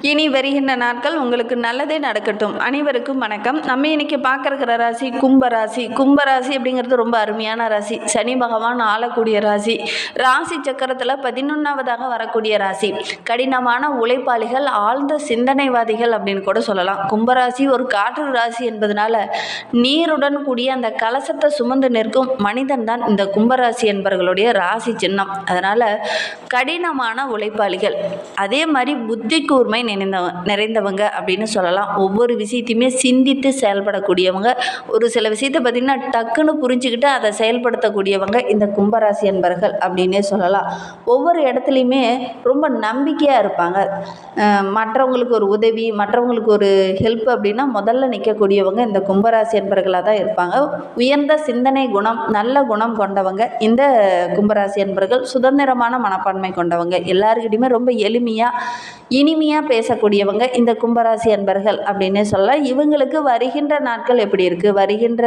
இனி வருகின்ற நாட்கள் உங்களுக்கு நல்லதே நடக்கட்டும். அனைவருக்கும் வணக்கம். நம்ம இன்னைக்கு பார்க்கறக்கிற ராசி கும்ப ராசி. கும்ப ராசி அப்படிங்கிறது ரொம்ப அருமையான ராசி. சனி பகவான் ஆளக்கூடிய ராசி. ராசி சக்கரத்தில் பதினொன்றாவதாக வரக்கூடிய ராசி. கடினமான உழைப்பாளிகள் ஆழ்ந்த சிந்தனைவாதிகள் அப்படின்னு கூட சொல்லலாம். கும்பராசி ஒரு காற்று ராசி என்பதனால நீருடன் கூடிய அந்த கலசத்தை சுமந்து நிற்கும் மனிதன் தான் இந்த கும்பராசி என்பவர்களுடைய ராசி சின்னம். அதனால் கடினமான உழைப்பாளிகள். அதே மாதிரி புத்தி கூர்மை நிறைந்தவங்க நிறைந்தவங்க அப்படின்னு சொல்லலாம். ஒவ்வொரு விஷயத்தையுமே சிந்தித்து செயல்படக்கூடியவங்க. ஒரு சில விஷயத்தை பார்த்திங்கன்னா டக்குன்னு புரிஞ்சுக்கிட்டு அதை செயல்படுத்தக்கூடியவங்க இந்த கும்பராசி என்பர்கள் அப்படின்னே சொல்லலாம். ஒவ்வொரு இடத்துலையுமே ரொம்ப நம்பிக்கையாக இருப்பாங்க. மற்றவங்களுக்கு ஒரு உதவி மற்றவங்களுக்கு ஒரு ஹெல்ப் அப்படின்னா முதல்ல நிற்கக்கூடியவங்க இந்த கும்பராசி என்பர்களாக தான் இருப்பாங்க. உயர்ந்த சிந்தனை குணம் நல்ல குணம் கொண்டவங்க இந்த கும்பராசி அன்பர்கள் சுதந்திரமான மனப்பான்மை கொண்டவங்க. எல்லாருக்கிட்டையுமே ரொம்ப எளிமையாக இனிமையாக பேசக்கூடியவங்க இந்த கும்பராசி அன்பர்கள் அப்படின்னே சொல்லலாம் இவங்களுக்கு வருகின்ற நாட்கள் எப்படி இருக்குது வருகின்ற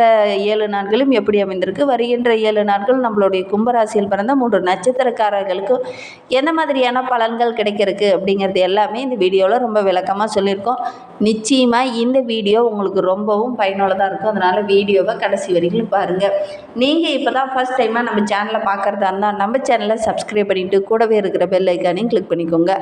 ஏழு நாட்களும் எப்படி அமைந்திருக்கு? வருகின்ற ஏழு நாட்கள் நம்மளுடைய கும்பராசியில் பிறந்த மூன்று நட்சத்திரக்காரர்களுக்கு எந்த மாதிரியான பலன்கள் கிடைக்கிறதுக்கு அப்படிங்கிறது எல்லாமே இந்த வீடியோவில் ரொம்ப விளக்கமாக சொல்லியிருக்கோம். நிச்சயமாக இந்த வீடியோ உங்களுக்கு ரொம்பவும் பயனுள்ளதாக இருக்கும். அதனால் வீடியோவை கடைசி வரைக்கும் பாருங்கள் நீங்கள் இப்போ தான் ஃபஸ்ட் டைமாக நம்ம சேனலை பார்க்குறதா இருந்தால் நம்ம சேனலை சப்ஸ்கிரைப் பண்ணிவிட்டு கூடவே இருக்கிற பெல் ஐக்கானையும் கிளிக் பண்ணிக்கோங்க.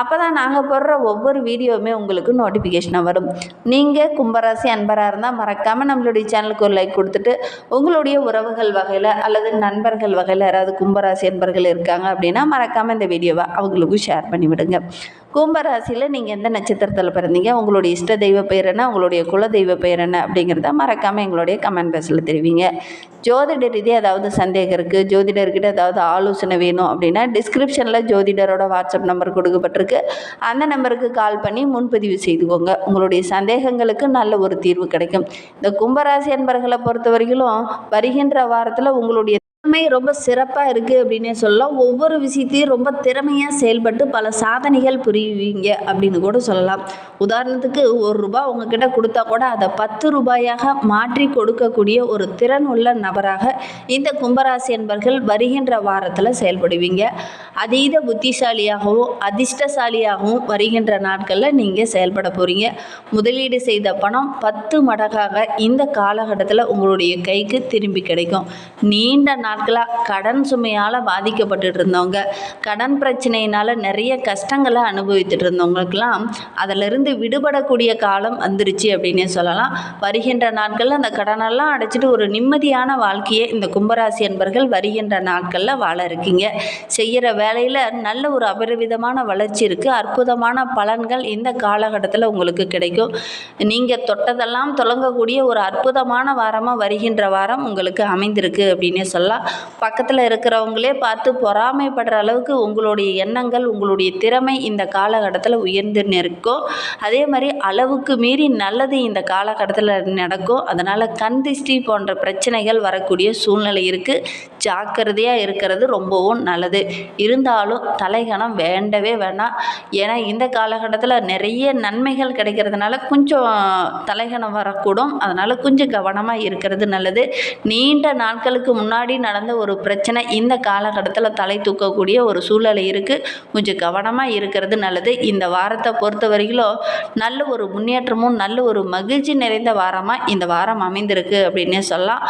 அப்போ தான் நாங்கள் போடுற ஒவ்வொரு வீடியோவுமே உங்களுக்கு நோட்டிஃபிகேஷனாக வரும். நீங்கள் கும்பராசி அன்பராக இருந்தால் மறக்காமல் நம்மளுடைய சேனலுக்கு ஒரு லைக் கொடுத்துட்டு உங்களுடைய உறவுகள் வகையில் அல்லது நண்பர்கள் வகையில் யாராவது கும்பராசி அன்பர்கள் இருக்காங்க அப்படின்னா மறக்காமல் இந்த வீடியோவை அவங்களுக்கும் ஷேர் பண்ணிவிடுங்க. கும்பராசியில் நீங்கள் எந்த நட்சத்திரத்தில் பிறந்தீங்க? உங்களுடைய இஷ்ட தெய்வ பெயர் என்ன? உங்களுடைய குல தெய்வ பெயர் என்ன? அப்படிங்கிறத மறக்காமல் எங்களுடைய கமெண்ட் பாக்ஸில் தெரிவிங்க. ஜோதிட ரீதியாக ஏதாவது சந்தேகம் இருக்குது ஜோதிடர்கிட்ட ஏதாவது ஆலோசனை வேணும் அப்படின்னா டிஸ்கிரிப்ஷனில் ஜோதிடரோட வாட்ஸ்அப் நம்பர் கொடுக்கப்பட்டிருக்கு. அந்த நம்பருக்கு கால் பண்ணி முன்பதிவு செய்துக்கோங்க. உங்களுடைய சந்தேகங்களுக்கு நல்ல ஒரு தீர்வு கிடைக்கும். இந்த கும்பராசி என்பர்களை பொறுத்த வரைக்கும் வருகின்ற வாரத்தில் உங்களுடைய திறமை ரொம்ப சிறப்பாக இருக்குது அப்படின்னே சொல்லலாம். ஒவ்வொரு விஷயத்தையும் ரொம்ப திறமையாக செயல்பட்டு பல சாதனைகள் புரிவீங்க அப்படின்னு கூட சொல்லலாம். உதாரணத்துக்கு ஒரு ரூபாய் உங்ககிட்ட கொடுத்தா கூட அதை பத்து ரூபாயாக மாற்றி கொடுக்கக்கூடிய ஒரு திறன் உள்ள நபராக இந்த கும்பராசி என்பர்கள் வருகின்ற வாரத்தில் செயல்படுவீங்க. அதீத புத்திசாலியாகவும் அதிர்ஷ்டசாலியாகவும் வருகின்ற நாட்களில் நீங்கள் செயல்பட போகிறீங்க முதலீடு செய்த பணம் பத்து மடங்காக இந்த காலகட்டத்தில் உங்களுடைய கைக்கு திரும்பி கிடைக்கும். நீண்ட நாட்களாக கடன் சுமையால் பாதிக்கப்பட்டுட்டு இருந்தவங்க கடன் பிரச்சனையினால் நிறைய கஷ்டங்களை அனுபவித்துட்டு இருந்தவங்களுக்கெல்லாம் அதிலிருந்து விடுபடக்கூடிய காலம் வந்துருச்சு அப்படின்னே சொல்லலாம். வருகின்ற நாட்களில் அந்த கடனெல்லாம் அடைச்சிட்டு ஒரு நிம்மதியான வாழ்க்கையை இந்த கும்பராசி என்பர்கள் வருகின்ற நாட்களில் வாழ இருக்கீங்க. செய்கிற வேலையில் நல்ல ஒரு அபரிவிதமான வளர்ச்சி இருக்குது அற்புதமான பலன்கள் இந்த காலகட்டத்தில் உங்களுக்கு கிடைக்கும். நீங்கள் தொட்டதெல்லாம் தொடங்கக்கூடிய ஒரு அற்புதமான வாரமாக வருகின்ற வாரம் உங்களுக்கு அமைந்திருக்கு அப்படின்னே சொல்லலாம். பக்கத்தில் இருக்கிறவங்களே பார்த்து பொறாமைப்படுற அளவுக்கு உங்களுடைய எண்ணங்கள் உங்களுடைய திறமை இந்த காலகட்டத்தில் உயர்ந்து நிற்கும். அதே மாதிரி அளவுக்கு மீறி நல்லது இந்த காலகட்டத்தில் நடக்கும். அதனால் கண் திஷ்டி போன்ற பிரச்சனைகள் வரக்கூடிய சூழ்நிலை இருக்குது ஜாக்கிரதையாக இருக்கிறது ரொம்பவும் நல்லது. இருந்தாலும் தலைகணம் வேண்டவே வேணாம். ஏன்னா இந்த காலகட்டத்தில் நிறைய நன்மைகள் கிடைக்கிறதுனால கொஞ்சம் தலைகணம் வரக்கூடும். அதனால் கொஞ்சம் கவனமாக இருக்கிறது நல்லது. நீண்ட நாட்களுக்கு முன்னாடி நடந்த ஒரு பிரச்சனை இந்த காலகட்டத்தில் தலை தூக்கக்கூடிய ஒரு சூழலை இருக்குது கொஞ்சம் கவனமாக இருக்கிறது நல்லது. இந்த வாரத்தை பொறுத்த வரைக்கும் நல்ல ஒரு முன்னேற்றமும் நல்ல ஒரு மகிழ்ச்சி நிறைந்த வாரமாக இந்த வாரம் அமைந்திருக்கு அப்படின்னே சொல்லலாம்.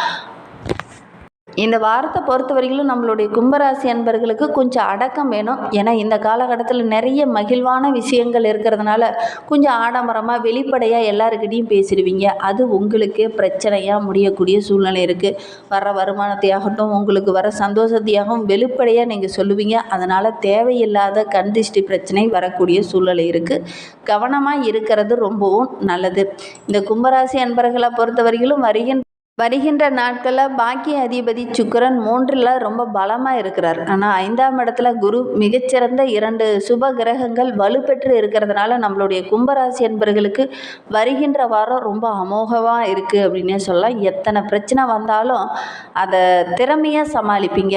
இந்த வாரத்தை பொறுத்த வரைக்கும் நம்மளுடைய கும்பராசி அன்பர்களுக்கு கொஞ்சம் அடக்கம் வேணும். ஏன்னா இந்த காலகட்டத்தில் நிறைய மகிழ்வான விஷயங்கள் இருக்கிறதுனால கொஞ்சம் ஆடம்பரமாக வெளிப்படையாக எல்லாருக்கிட்டையும் பேசிடுவீங்க. அது உங்களுக்கே பிரச்சனையாக முடியக்கூடிய சூழ்நிலை இருக்குது வர வருமானத்தையாகட்டும் உங்களுக்கு வர சந்தோஷத்தையாகவும் வெளிப்படையாக நீங்கள் சொல்லுவீங்க. அதனால் தேவையில்லாத கண்திஷ்டி பிரச்சனை வரக்கூடிய சூழ்நிலை இருக்குது கவனமாக இருக்கிறது ரொம்பவும் நல்லது. இந்த கும்பராசி அன்பர்களை பொறுத்த வரையிலும் வருகின்ற வருகின்ற நாட்களில் பாக்கிய அதிபதி சுக்கிரன் மூன்றில் ரொம்ப பலமாக இருக்கிறார். ஆனால் ஐந்தாம் இடத்துல குரு மிகச்சிறந்த இரண்டு சுப கிரகங்கள் வலுப்பெற்று இருக்கிறதுனால நம்மளுடைய கும்பராசி என்பர்களுக்கு வருகின்ற வாரம் ரொம்ப அமோகமாக இருக்குது அப்படின்னே சொல்லலாம். எத்தனை பிரச்சனை வந்தாலும் அதை திறமையாக சமாளிப்பீங்க.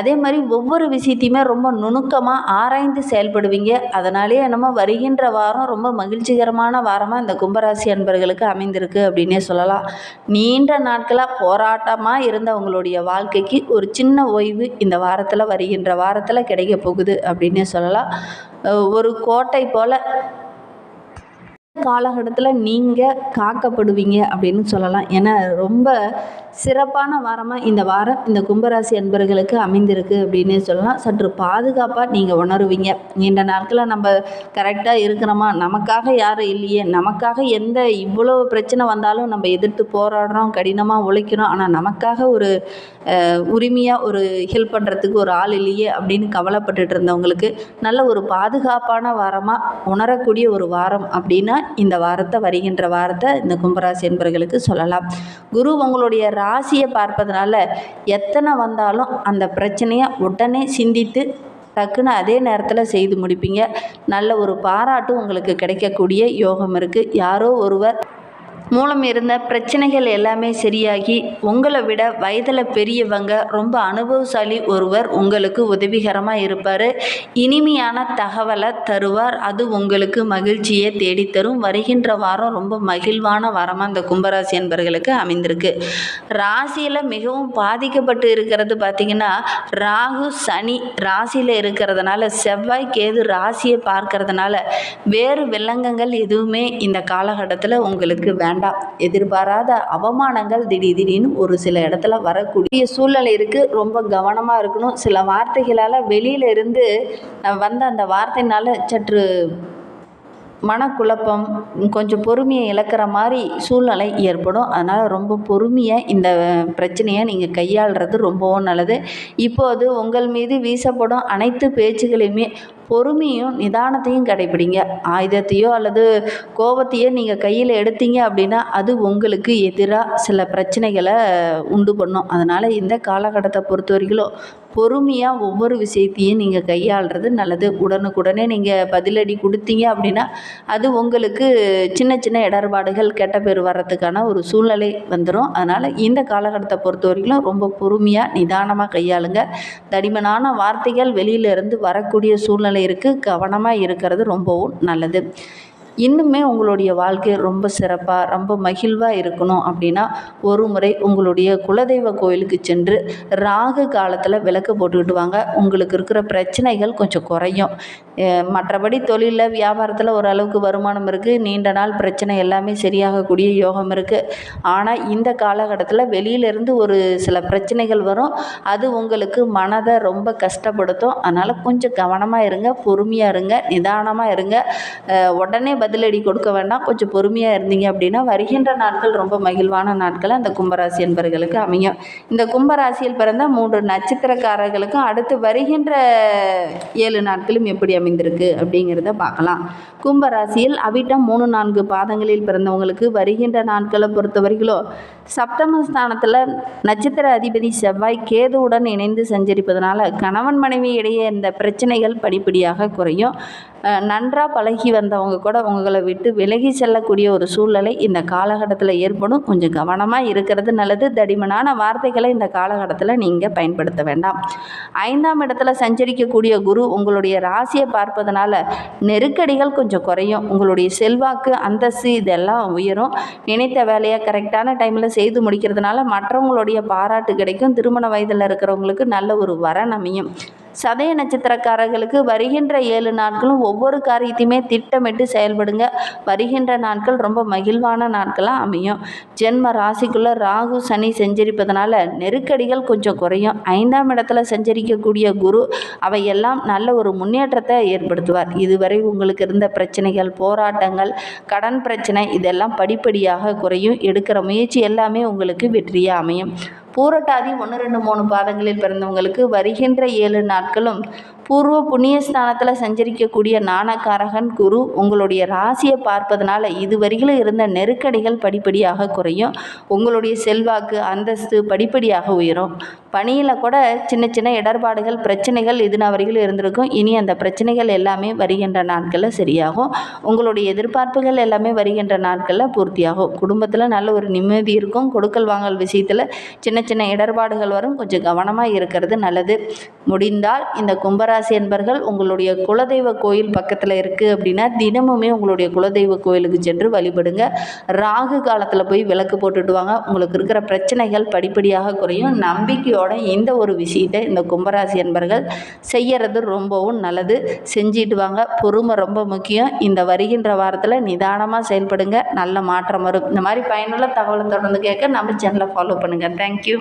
அதே மாதிரி ஒவ்வொரு விஷயத்தையுமே ரொம்ப நுணுக்கமாக ஆராய்ந்து செயல்படுவீங்க. அதனாலேயே என்னமோ வருகின்ற வாரம் ரொம்ப மகிழ்ச்சிகரமான வாரமாக இந்த கும்பராசி அன்பர்களுக்கு அமைந்திருக்கு அப்படின்னே சொல்லலாம். நீண்ட நாட்களாக போராட்டமாக இருந்தவங்களுடைய வாழ்க்கைக்கு ஒரு சின்ன ஓய்வு இந்த வாரத்தில் வருகின்ற வாரத்தில் கிடைக்க போகுது அப்படின்னே சொல்லலாம். ஒரு கோட்டை போல் காலகட்டத்தில் நீங்கள் காக்கப்படுவீங்க அப்படின்னு சொல்லலாம். ஏன்னா ரொம்ப சிறப்பான வாரமாக இந்த வாரம் இந்த கும்பராசி அன்பர்களுக்கு அமைந்திருக்கு அப்படின்னு சொல்லலாம். சற்று பாதுகாப்பாக நீங்கள் உணருவீங்க. நீண்ட நாட்களில் நம்ம கரெக்டாக இருக்கிறோமா? நமக்காக யாரும் இல்லையே. நமக்காக எந்த இவ்வளோ பிரச்சனை வந்தாலும் நம்ம எதிர்த்து போராடுறோம் கடினமாக உழைக்கிறோம். ஆனால் நமக்காக ஒரு உரிமையாக ஒரு ஹெல்ப் பண்ணுறதுக்கு ஒரு ஆள் இல்லையே அப்படின்னு கவலைப்பட்டுட்டு இருந்தவங்களுக்கு நல்ல ஒரு பாதுகாப்பான வாரமாக உணரக்கூடிய ஒரு வாரம் அப்படின்னா இந்த வாரத்தை வருகின்ற வாரத்தை இந்த கும்பராசி என்பவர்களுக்கு சொல்லலாம். குரு உங்களுடைய ராசியை பார்ப்பதனால எத்தனை வந்தாலும் அந்த பிரச்சனையை உடனே சிந்தித்து டக்குன்னு அதே நேரத்தில் செய்து முடிப்பீங்க. நல்ல ஒரு பாராட்டும் உங்களுக்கு கிடைக்கக்கூடிய யோகம் இருக்குது யாரோ ஒருவர் மூலம் இருந்த பிரச்சனைகள் எல்லாமே சரியாகி உங்களை விட வயதில் பெரியவங்க ரொம்ப அனுபவசாலி ஒருவர் உங்களுக்கு உதவிகரமாக இருப்பார். இனிமையான தகவலை தருவார். அது உங்களுக்கு மகிழ்ச்சியை தேடித்தரும். வருகின்ற வாரம் ரொம்ப மகிழ்வான வாரமாக அந்த கும்பராசி என்பர்களுக்கு அமைந்திருக்கு. ராசியில் மிகவும் பாதிக்கப்பட்டு இருக்கிறது பார்த்திங்கன்னா ராகு சனி ராசியில் இருக்கிறதுனால செவ்வாய் கேது ராசியை பார்க்கறதுனால வேறு வில்லங்கங்கள் எதுவுமே இந்த காலகட்டத்தில் உங்களுக்கு வேண்டாம். வேண்டாம். எதிர்பாராத அவமானங்கள் திடீர் திடீர்னு ஒரு சில இடத்துல வரக்கூடிய சூழ்நிலை இருக்குது ரொம்ப கவனமாக இருக்கணும். சில வார்த்தைகளால் வெளியில இருந்து வந்த அந்த வார்த்தைனால சற்று மனக்குழப்பம் கொஞ்சம் பொறுமையை இழக்கிற மாதிரி சூழ்நிலை ஏற்படும். அதனால் ரொம்ப பொறுமையாக இந்த பிரச்சனையை நீங்கள் கையாளுறது ரொம்பவும் நல்லது. இப்போது உங்கள் மீது வீசப்படும் அனைத்து பேச்சுகளையுமே பொறுமையும் நிதானத்தையும் கடைபிடிங்க ஆயுதத்தையோ அல்லது கோபத்தையோ நீங்கள் கையில் எடுத்தீங்க அப்படின்னா அது உங்களுக்கு எதிராக சில பிரச்சனைகளை உண்டு பண்ணும். அதனால் இந்த காலகட்டத்தை பொறுத்த வரைக்கும் பொறுமையாக ஒவ்வொரு விஷயத்தையும் நீங்கள் கையாளுறது நல்லது. உடனுக்குடனே நீங்கள் பதிலடி கொடுத்தீங்க அப்படின்னா அது உங்களுக்கு சின்ன சின்ன இடர்பாடுகள் கெட்ட பேர் வர்றதுக்கான ஒரு சூழ்நிலை வந்துடும் அதனால் இந்த காலகட்டத்தை பொறுத்த வரைக்கும் ரொம்ப பொறுமையாக நிதானமாக கையாளுங்க. தடிமனான வார்த்தைகள் வெளியிலேருந்து வரக்கூடிய சூழ்நிலை இருக்குது கவனமாக இருக்கிறது ரொம்பவும் நல்லது. இன்னுமே உங்களுடைய வாழ்க்கை ரொம்ப சிறப்பாக ரொம்ப மகிழ்வாக இருக்கணும் அப்படின்னா ஒரு முறை உங்களுடைய குலதெய்வ கோயிலுக்கு சென்று ராகு காலத்தில் விளக்கு போட்டுக்கிட்டு வாங்க உங்களுக்கு இருக்கிற பிரச்சனைகள் கொஞ்சம் குறையும். மற்றபடி தொழிலில் வியாபாரத்தில் ஓரளவுக்கு வருமானம் இருக்குது நீண்ட நாள் பிரச்சனை எல்லாமே சரியாகக்கூடிய யோகம் இருக்குது ஆனால் இந்த காலகட்டத்தில் வெளியிலேருந்து ஒரு சில பிரச்சனைகள் வரும். அது உங்களுக்கு மனதை ரொம்ப கஷ்டப்படுத்தும். அதனால் கொஞ்சம் கவனமாக இருங்க பொறுமையாக இருங்க நிதானமாக இருங்க. உடனே பதிலடி கொடுக்க வேண்டாம். கொஞ்சம் பொறுமையாக இருந்தீங்க அப்படின்னா வருகின்ற நாட்கள் ரொம்ப மகிழ்வான நாட்கள் அந்த கும்பராசி என்பவர்களுக்கு அமையும். இந்த கும்பராசியில் பிறந்த மூன்று நட்சத்திரக்காரர்களுக்கும் அடுத்து வருகின்ற ஏழு நாட்களும் எப்படி அமைந்திருக்கு அப்படிங்கிறத பார்க்கலாம். கும்பராசியில் அவிட்டம் மூணு நான்கு பாதங்களில் பிறந்தவங்களுக்கு வருகின்ற நாட்களை பொறுத்த சப்தம ஸ்தானத்தில் நட்சத்திர அதிபதி செவ்வாய் கேதுவுடன் இணைந்து சஞ்சரிப்பதனால கணவன் மனைவி இடையே இந்த பிரச்சனைகள் படிப்படியாக குறையும். நன்றாக பழகி வந்தவங்க கூட உங்களை விட்டு விலகி செல்லக்கூடிய ஒரு சூழ்நிலை இந்த காலகட்டத்தில் ஏற்படும். கொஞ்சம் கவனமாக இருக்கிறது நல்லது. தடிமனான வார்த்தைகளை இந்த காலகட்டத்தில் நீங்கள் பயன்படுத்த வேண்டாம். ஐந்தாம் இடத்துல சஞ்சரிக்கக்கூடிய குரு உங்களுடைய ராசியை பார்ப்பதனால நெருக்கடிகள் கொஞ்சம் குறையும். உங்களுடைய செல்வாக்கு அந்தஸ்து இதெல்லாம் உயரும். நினைத்த வேலையை கரெக்டான டைமில் செய்து முடிக்கிறதுனால மற்றவங்களுடைய பாராட்டு கிடைக்கும். திருமண வயதில் இருக்கிறவங்களுக்கு நல்ல ஒரு வரன் அமையும். சதய நட்சத்திரக்காரர்களுக்கு வருகின்ற ஏழு நாட்களும் ஒவ்வொரு காரியத்தையுமே திட்டமிட்டு செயல்படுங்க. வருகின்ற நாட்கள் ரொம்ப மகிழ்வான நாட்களாக அமையும். ஜென்ம ராசிக்குள்ளே ராகு சனி செஞ்சரிப்பதனால நெருக்கடிகள் கொஞ்சம் குறையும். ஐந்தாம் இடத்துல செஞ்சரிக்கக்கூடிய குரு அவையெல்லாம் நல்ல ஒரு முன்னேற்றத்தை ஏற்படுத்துவார். இதுவரை உங்களுக்கு இருந்த பிரச்சனைகள் போராட்டங்கள் கடன் பிரச்சனை இதெல்லாம் படிப்படியாக குறையும். எடுக்கிற முயற்சி எல்லாமே உங்களுக்கு வெற்றியாக அமையும். பூரட்டாதி ஒன்று ரெண்டு மூணு பாதங்களில் பிறந்தவங்களுக்கு வருகின்ற ஏழு நாட்களும் பூர்வ புண்ணியஸ்தானத்தில் சஞ்சரிக்கக்கூடிய நாணக்காரகன் குரு உங்களுடைய ராசியை பார்ப்பதனால இதுவரையிலும் இருந்த நெருக்கடிகள் படிப்படியாக குறையும். உங்களுடைய செல்வாக்கு அந்தஸ்து படிப்படியாக உயரும். பணியில் கூட சின்ன சின்ன இடர்பாடுகள் பிரச்சனைகள் இதுனா வரையில் இருந்திருக்கும். இனி அந்த பிரச்சனைகள் எல்லாமே வருகின்ற நாட்களில் சரியாகும். உங்களுடைய எதிர்பார்ப்புகள் எல்லாமே வருகின்ற நாட்களில் பூர்த்தியாகும். குடும்பத்தில் நல்ல ஒரு நிம்மதி இருக்கும். கொடுக்கல் வாங்கல் விஷயத்தில் சின்ன சின்ன இடர்பாடுகள் வரும். கொஞ்சம் கவனமாக இருக்கிறது நல்லது. முடிந்தால் இந்த கும்பராசி ராசி என்பர்கள் உங்களுடைய குலதெய்வ கோயில் பக்கத்தில் இருக்குது அப்படின்னா தினமுமே உங்களுடைய குலதெய்வ கோயிலுக்கு சென்று வழிபடுங்க. ராகு காலத்தில் போய் விளக்கு போட்டுட்டு வாங்க. உங்களுக்கு இருக்கிற பிரச்சனைகள் படிப்படியாக குறையும். நம்பிக்கையோட இந்த ஒரு விஷயத்தை இந்த கும்பராசி என்பர்கள் செய்யறது ரொம்பவும் நல்லது. செஞ்சிட்டு வாங்க. பொறுமை ரொம்ப முக்கியம். இந்த வருகின்ற வாரத்தில் நிதானமாக செயல்படுங்க. நல்ல மாற்றம் வரும். இந்த மாதிரி பயனுள்ள தகவலை தொடர்ந்து கேட்க நம்ம சேனலை ஃபாலோ பண்ணுங்கள் தேங்க்யூ